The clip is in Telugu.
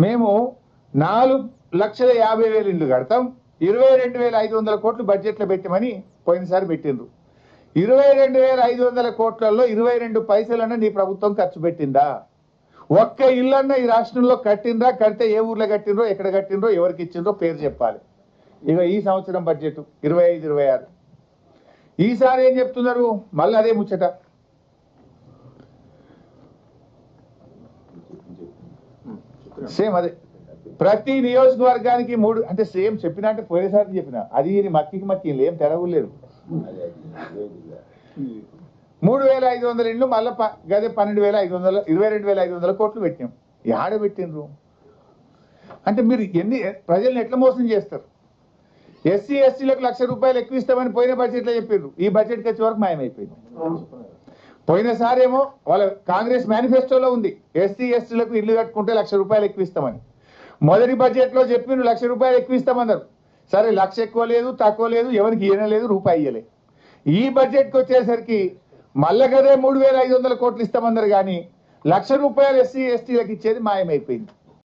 మేము నాలుగు లక్షల యాభై వేలు ఇండ్లు కడతాం. ఇరవై రెండు వేల ఐదు వందల కోట్లు బడ్జెట్లో పెట్టమని పోయినసారి పెట్టిండ్రు. ఇరవై రెండు వేల ఐదు వందల కోట్లలో ఇరవై రెండు పైసలన్నా నీ ప్రభుత్వం ఖర్చు పెట్టిందా? ఒక్క ఇల్లన్న ఈ రాష్ట్రంలో కట్టిండ్రా? కడితే ఏ ఊర్లో కట్టిండ్రో? ఎక్కడ కట్టిండ్రో? ఎవరికి ఇచ్చిండ్రో? పేరు చెప్పాలి. ఇక ఈ సంవత్సరం బడ్జెట్ ఇరవై ఐదు ఇరవై ఆరు. ఈసారి ఏం చెప్తున్నారు? మళ్ళీ అదే ముచ్చట. సేమ్ అదే. ప్రతి నియోజకవర్గానికి మూడు అంటే సేమ్ చెప్పినా అంటే పోయేసారి చెప్పిన. అది ఇది మక్కికి మక్కి ఏం తెరవలేదు మూడు వేల ఐదు వందల ఇండ్లు మళ్ళీ గదే పన్నెండు వేల ఐదు వందల ఇరవై రెండు వేల ఐదు వందల కోట్లు పెట్టాం ఆడ పెట్టిండ్రు. అంటే మీరు ఎన్ని ప్రజల్ని ఎట్లా మోసం చేస్తారు? ఎస్సీ ఎస్టీలకు లక్ష రూపాయలు ఎక్కువ ఇస్తామని పోయిన బడ్జెట్లో చెప్పిండ్రు ఈ బడ్జెట్కి వచ్చే వరకు మాయమైపోయింది. పోయినసారి ఏమో వాళ్ళ కాంగ్రెస్ మేనిఫెస్టోలో ఉంది. ఎస్సీ ఎస్టీలకు ఇల్లు కట్టుకుంటే లక్ష రూపాయలు ఎక్కువ ఇస్తామని మొదటి బడ్జెట్లో చెప్పిండ్రు లక్ష రూపాయలు ఎక్కువిస్తామన్నారు. సరే లక్ష ఎక్కువ లేదు తక్కువ లేదు ఎవరికి ఇయ్యలేదు లేదు రూపాయి ఇయ్యలే. ఈ బడ్జెట్కి వచ్చేసరికి మళ్ళా కదే మూడు వేల ఐదు వందల కోట్లు ఇస్తామన్నారు కానీ లక్ష రూపాయలు ఎస్సీ ఎస్టీలకు ఇచ్చేది మాయమైపోయింది.